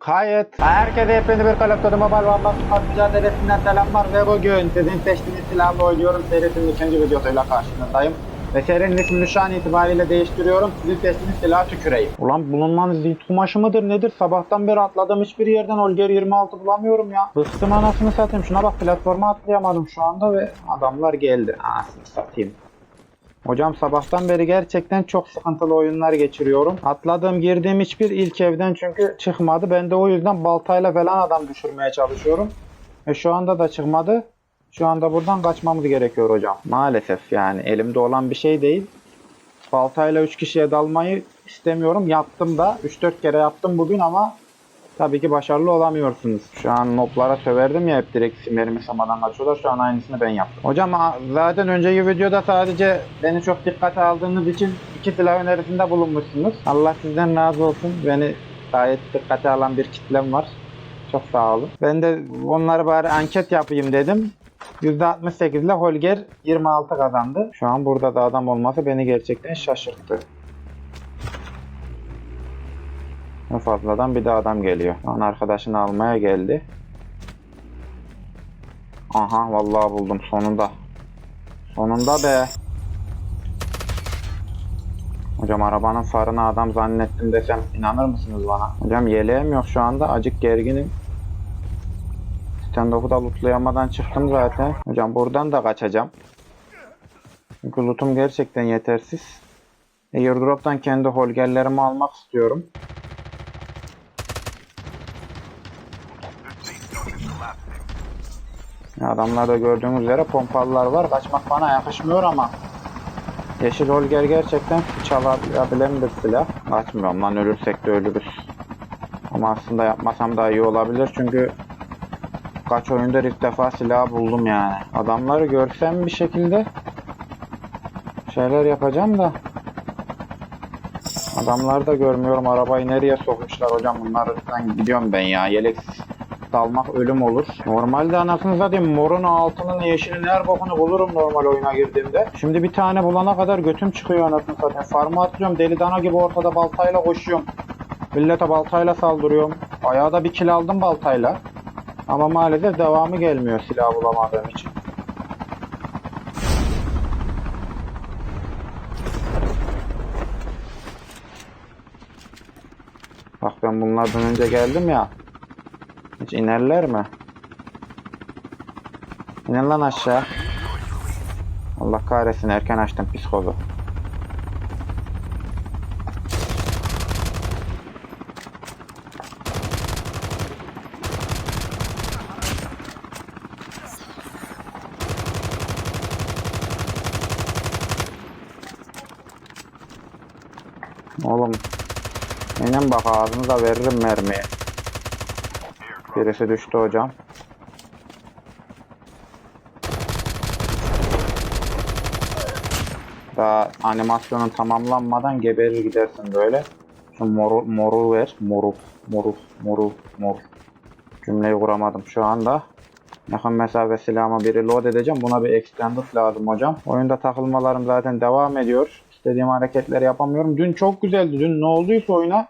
Kayıt. Herkese hepinize bir Duty Mobile Warfare Squad mücadelesinden selamlar ve bugün sizin seçtiğiniz silahla oynuyorum serisinin ikinci videosuyla karşınızdayım. Ve serinin ismini şu an itibariyle değiştiriyorum. Sizin seçtiğiniz silahı tüküreyim. Ulan bulunmanız zil kumaşı mıdır nedir? Sabahtan beri atladım hiçbir yerden Olger 26 bulamıyorum ya. Bıktım anasını satayım. Şuna bak platforma atlayamadım şu anda ve adamlar geldi. Anasını satayım. Hocam sabahtan beri gerçekten çok sıkıntılı oyunlar geçiriyorum. Atladığım girdiğim hiçbir ilk evden çünkü çıkmadı. Ben de o yüzden baltayla falan adam düşürmeye çalışıyorum. E şu anda da çıkmadı. Şu anda buradan kaçmamız gerekiyor hocam. Maalesef yani elimde olan bir şey değil. Baltayla 3 kişiye dalmayı istemiyorum. Yaptım da 3-4 kere yaptım bugün ama tabii ki başarılı olamıyorsunuz. Şu an noplara söverdim ya hep direkt mermi samadan kaçıyorlar. Şu an aynısını ben yaptım. Hocam zaten önceki videoda sadece beni çok dikkate aldığınız için iki silah önerisinde bulunmuşsunuz. Allah sizden razı olsun. Beni gayet dikkate alan bir kitlem var. Çok sağ olun. Ben de onları bari anket yapayım dedim. %68 ile Holger 26 kazandı. Şu an burada da adam olması beni gerçekten şaşırttı. Fazladan bir de adam geliyor. Şu an arkadaşını almaya geldi. Aha vallahi buldum sonunda. Sonunda be. Hocam arabanın farını adam zannettim desem inanır mısınız bana? Hocam yeleğim yok şu anda acık gerginim. Stand-off'u da lootlayamadan çıktım zaten. Hocam buradan da kaçacağım. Çünkü lootum gerçekten yetersiz. Airdrop'tan kendi holgerlerimi almak istiyorum. Adamlarda gördüğünüz üzere pompalılar var. Kaçmak bana yakışmıyor ama Yeşil Holger gerçekten çalabilen bir silah. Kaçmıyorum lan ölürsek de ölürüz. Ama aslında yapmasam daha iyi olabilir çünkü kaç oyunda ilk defa silah buldum yani. Adamları görsem bir şekilde şeyler yapacağım da Adamları da görmüyorum. Arabayı nereye sokmuşlar hocam bunlardan gidiyorum ben ya. Yeleksiz dalmak ölüm olur. Normalde anasını satayım morun altının yeşilin her bokunu bulurum normal oyuna girdiğimde. Şimdi bir tane bulana kadar götüm çıkıyor anasını satayım. Farmı atıyorum deli dana gibi ortada baltayla koşuyorum. Millete baltayla saldırıyorum. Ayağa da bir kill aldım baltayla. Ama maalesef devamı gelmiyor silah bulamadığım için. Bak ben bunlardan önce geldim ya. Hiç inerler mi? İnin lan aşağı. Allah kahretsin erken açtım psikozu. Oğlum inin bak ağzınıza veririm mermiyi. Birisi düştü hocam. Daha animasyonun tamamlanmadan geberir gidersin böyle. Şu moru, moru ver. Moru, moru, moru, moru. Cümleyi kuramadım şu anda. Yakın mesafe silahımı biri load edeceğim. Buna bir extended lazım hocam. Oyunda takılmalarım zaten devam ediyor. İstediğim hareketleri yapamıyorum. Dün çok güzeldi. Dün ne olduysa oyuna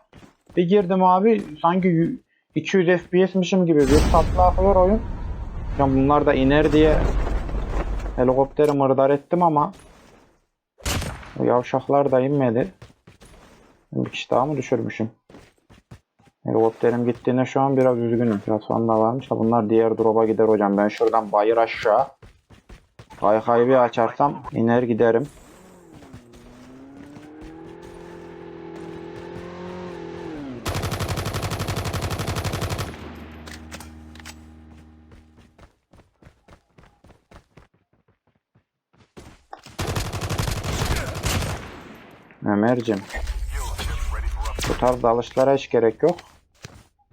bir girdim abi sanki 200 FPS'mişim gibi bir tatlı akıyor oyun. Ya bunlar da iner diye helikopteri mırdar ettim ama o yavşaklar da inmedi. Bir kişi daha mı düşürmüşüm? Helikopterim gittiğine şu an biraz üzgünüm. Platformda varmış da bunlar diğer drop'a gider hocam. Ben şuradan bayır aşağı kaykayı bir açarsam iner giderim. Ömer'cim. Bu tarz dalışlara hiç gerek yok.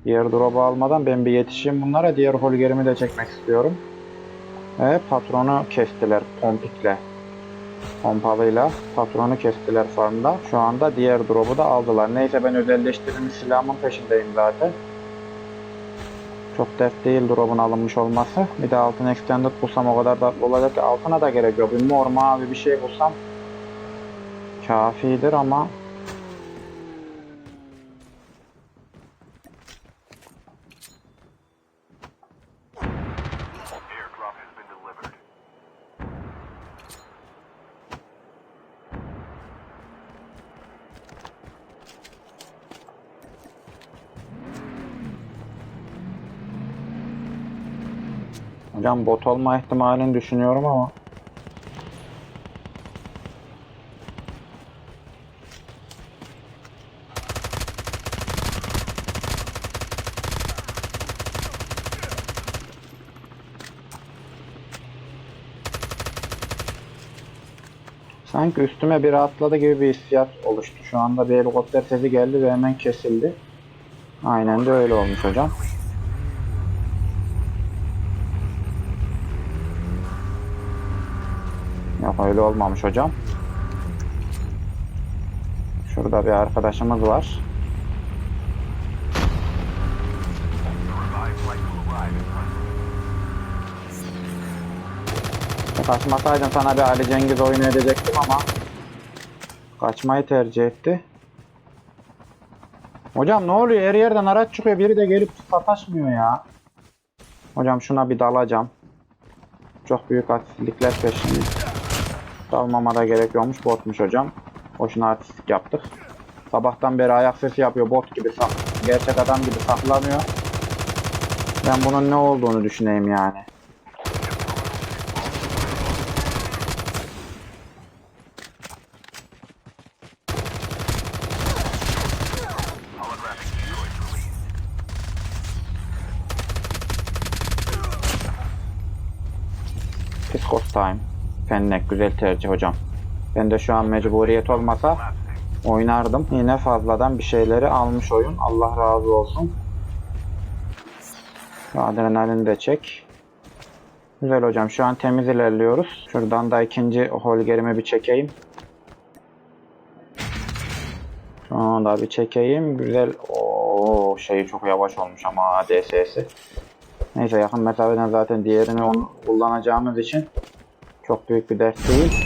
Diğer drop'u almadan ben bir yetişeyim bunlara. Diğer holgerimi de çekmek istiyorum. Ve patronu kestiler pompikle. Pompalıyla patronu kestiler farmda. Şu anda diğer drop'u da aldılar. Neyse ben özelleştirilmiş silahımın peşindeyim zaten. Çok dert değil drop'un alınmış olması. Bir de altın extended bulsam o kadar tatlı olacak ki altına da gerek yok. Bir mor mavi bir şey bulsam kafidir ama Hocam bot olma ihtimalini düşünüyorum ama Sanki üstüme biri atladı gibi bir hissiyat oluştu. Şu anda bir helikopter sesi geldi ve hemen kesildi. Aynen de öyle olmuş hocam. Yok öyle olmamış hocam. Şurada bir arkadaşımız var. Kaçmasaydın sana bir Ali Cengiz oyunu edecektim ama kaçmayı tercih etti. Hocam ne oluyor? Her yerden araç çıkıyor. Biri de gelip sataşmıyor ya. Hocam şuna bir dalacağım. Çok büyük artistlikler peşinde. Dalmama da gerek yokmuş. Botmuş hocam. Boşuna artistlik yaptık. Sabahtan beri ayak sesi yapıyor. Bot gibi sak. Gerçek adam gibi saklanıyor. Ben bunun ne olduğunu düşüneyim yani. Fennek güzel tercih hocam. Ben de şu an mecburiyet olmasa oynardım. Yine fazladan bir şeyleri almış oyun. Allah razı olsun. Şu adrenalini de çek. Güzel hocam şu an temiz ilerliyoruz. Şuradan da ikinci holgerimi bir çekeyim. Şunu da bir çekeyim. Güzel. Oo şey çok yavaş olmuş ama ADS'si. Neyse yakın mesafeden zaten diğerini kullanacağımız için çok büyük bir ders değil.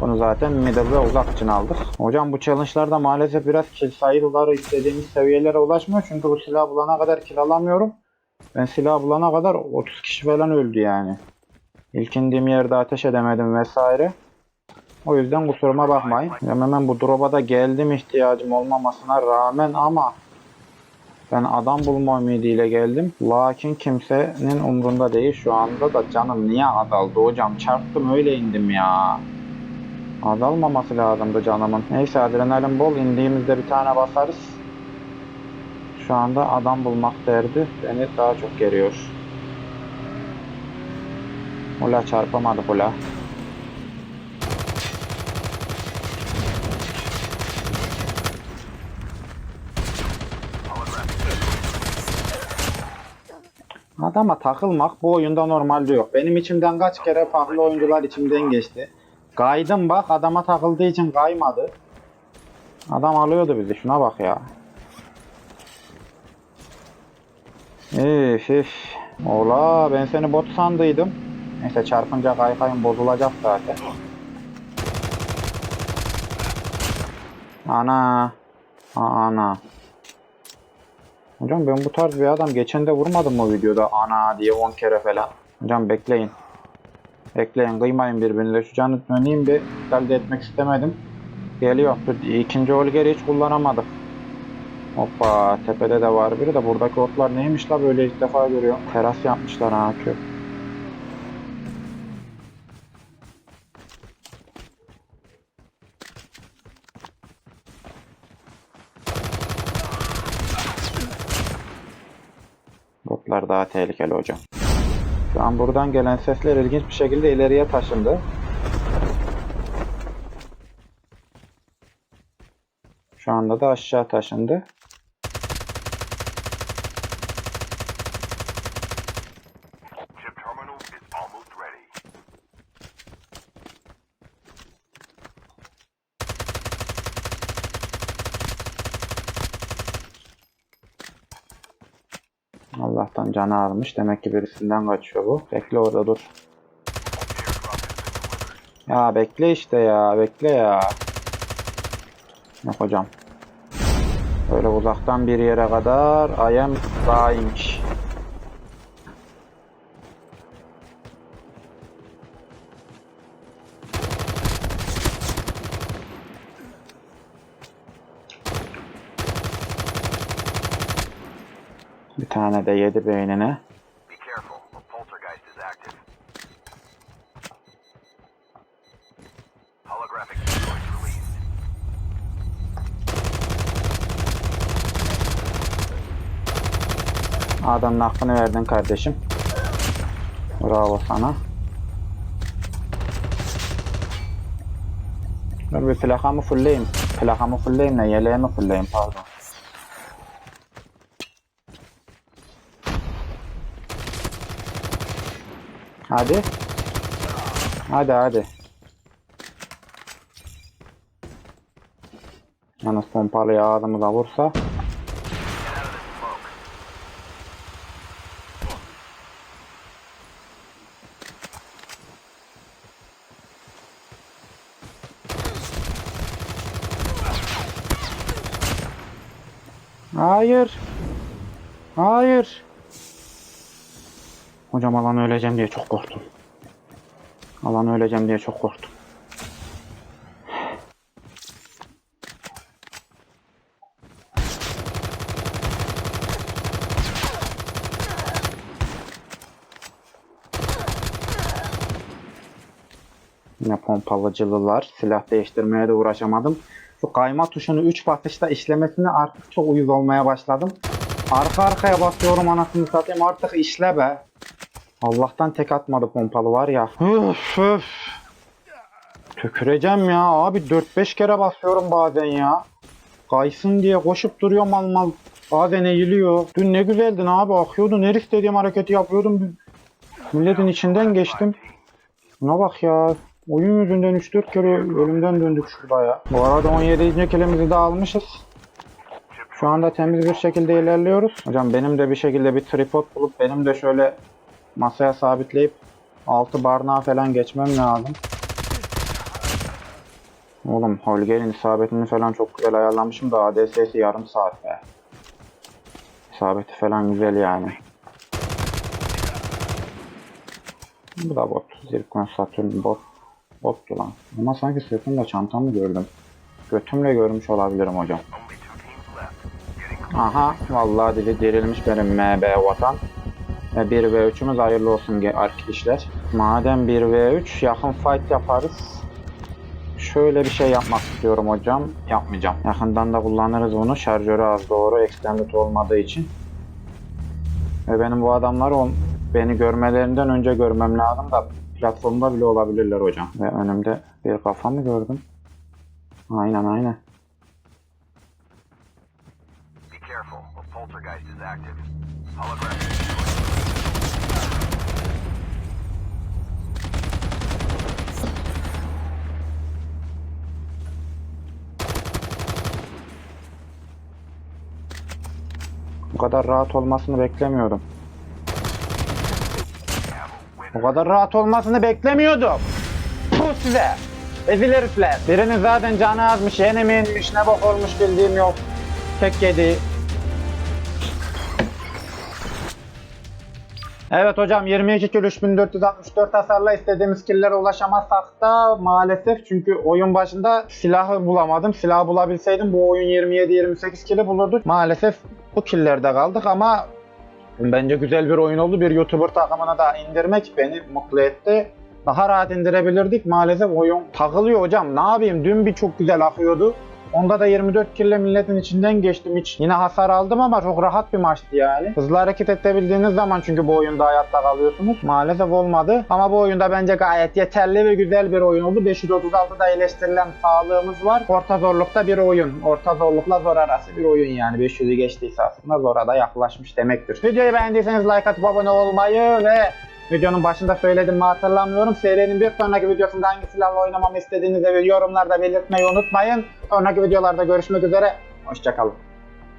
Bunu zaten middle ve uzak için aldık. Hocam bu challenge'larda maalesef biraz kill sayıları istediğimiz seviyelere ulaşmıyor. Çünkü bu silah bulana kadar kill alamıyorum. Ben silah bulana kadar 30 kişi falan öldü yani. İlk indiğim yerde ateş edemedim vesaire. O yüzden kusuruma bakmayın. Ya hemen bu drop'a da geldim ihtiyacım olmamasına rağmen ama ben adam bulma ümidiyle geldim. Lakin kimsenin umrunda değil şu anda da canım niye azaldı hocam çarptım öyle indim ya. Azalmaması lazımdı canımın. Neyse adrenalin bol indiğimizde bir tane basarız. Şu anda adam bulmak derdi beni daha çok geriyor. Ula çarpamadık ula. Adama takılmak bu oyunda normalde yok. Benim içimden kaç kere farklı oyuncular içimden geçti. Kaydım bak adama takıldığı için kaymadı. Adam alıyordu bizi şuna bak ya. Üf üf. Ola ben seni bot sandıydım. Neyse çarpınca kaykayım bozulacak zaten. Ana. Ana. Hocam ben bu tarz bir adam geçen de vurmadım mı videoda ana diye 10 kere falan. Hocam bekleyin. Bekleyin kıymayın birbirine. Şu canı döneyim bir elde etmek istemedim. Geliyor. İkinci Olger'i hiç kullanamadık. Hoppa tepede de var biri de buradaki otlar neymiş la böyle ilk defa görüyorum. Teras yapmışlar ha köp. Botlar daha tehlikeli hocam. Şu an buradan gelen sesler ilginç bir şekilde ileriye taşındı. Şu anda da aşağı taşındı. Allah'tan canı almış. Demek ki birisinden kaçıyor bu. Bekle orada dur. Ya bekle işte ya. Bekle ya. Yok hocam. Böyle uzaktan bir yere kadar I am dying. tane de yedi beynine. Adamın hakkını verdin kardeşim. Bravo sana. Dur bir plakamı fullleyim. Plakamı fullleyim de yeleğimi fullleyim pardon. Hadi. Hadi hadi. Yalnız pompalıya ağzımıza vursa. Hayır. Hayır. Hocam alan öleceğim diye çok korktum. Alan öleceğim diye çok korktum. Yine pompalıcılılar. Silah değiştirmeye de uğraşamadım. Şu kayma tuşunu 3 basışta işlemesine artık çok uyuz olmaya başladım. Arka arkaya basıyorum anasını satayım artık işle be. Allah'tan tek atmadı pompalı var ya. Üf üf. Tüküreceğim ya abi 4-5 kere basıyorum bazen ya. Kaysın diye koşup duruyor mal mal. Bazen eğiliyor. Dün ne güzeldin abi akıyordun her istediğim hareketi yapıyordum. Milletin içinden geçtim. Buna bak ya. Oyun yüzünden 3-4 kere ölümden döndük şurada ya. Bu arada 17. kilimizi de almışız. Şu anda temiz bir şekilde ilerliyoruz. Hocam benim de bir şekilde bir tripod bulup benim de şöyle masaya sabitleyip altı barnağa falan geçmem lazım. Oğlum Holger'in isabetini falan çok güzel ayarlamışım da ADS'si yarım saat be. İsabeti falan güzel yani. Bu da bot. Zirkon Satürn bot. Bottu lan. Ama sanki sırtımda çantamı gördüm. Götümle görmüş olabilirim hocam. Aha vallahi dili dirilmiş benim MB vatan. Ve 1 v 3'ümüz hayırlı olsun arkadaşlar. Madem 1 v 3 yakın fight yaparız. Şöyle bir şey yapmak istiyorum hocam. Yapmayacağım. Yakından da kullanırız bunu. Şarjörü az doğru. Extended olmadığı için. Ve benim bu adamlar on, beni görmelerinden önce görmem lazım da platformda bile olabilirler hocam. Ve önümde bir kafa mı gördüm? Aynen aynen. Be careful. A poltergeist is active. Holographic. Kadar rahat olmasını beklemiyordum. Bu kadar rahat olmasını beklemiyordum. Puh size. Ezil herifler. Birinin zaten canı azmış, yeni mi inmiş, ne bok olmuş bildiğim yok. Tek yedi. Evet hocam 22 kilo 3464 hasarla istediğimiz killere ulaşamazsak da maalesef çünkü oyun başında silahı bulamadım. Silahı bulabilseydim bu oyun 27-28 kilo bulurduk. Maalesef bu killerde kaldık ama bence güzel bir oyun oldu. Bir YouTuber takımına da indirmek beni mutlu etti. Daha rahat indirebilirdik. Maalesef oyun takılıyor hocam. Ne yapayım? Dün bir çok güzel akıyordu. Onda da 24 kille milletin içinden geçtim hiç. Yine hasar aldım ama çok rahat bir maçtı yani. Hızlı hareket edebildiğiniz zaman çünkü bu oyunda hayatta kalıyorsunuz. Maalesef olmadı. Ama bu oyunda bence gayet yeterli ve güzel bir oyun oldu. 536'da eleştirilen sağlığımız var. Orta zorlukta bir oyun. Orta zorlukla zor arası bir oyun yani. 500'ü geçtiyse aslında zora da yaklaşmış demektir. Videoyu beğendiyseniz like atıp abone olmayı ve Videonun başında söyledim hatırlamıyorum. Serinin bir sonraki videosunda hangi silahla oynamamı istediğinizi yorumlarda belirtmeyi unutmayın. Sonraki videolarda görüşmek üzere. Hoşçakalın.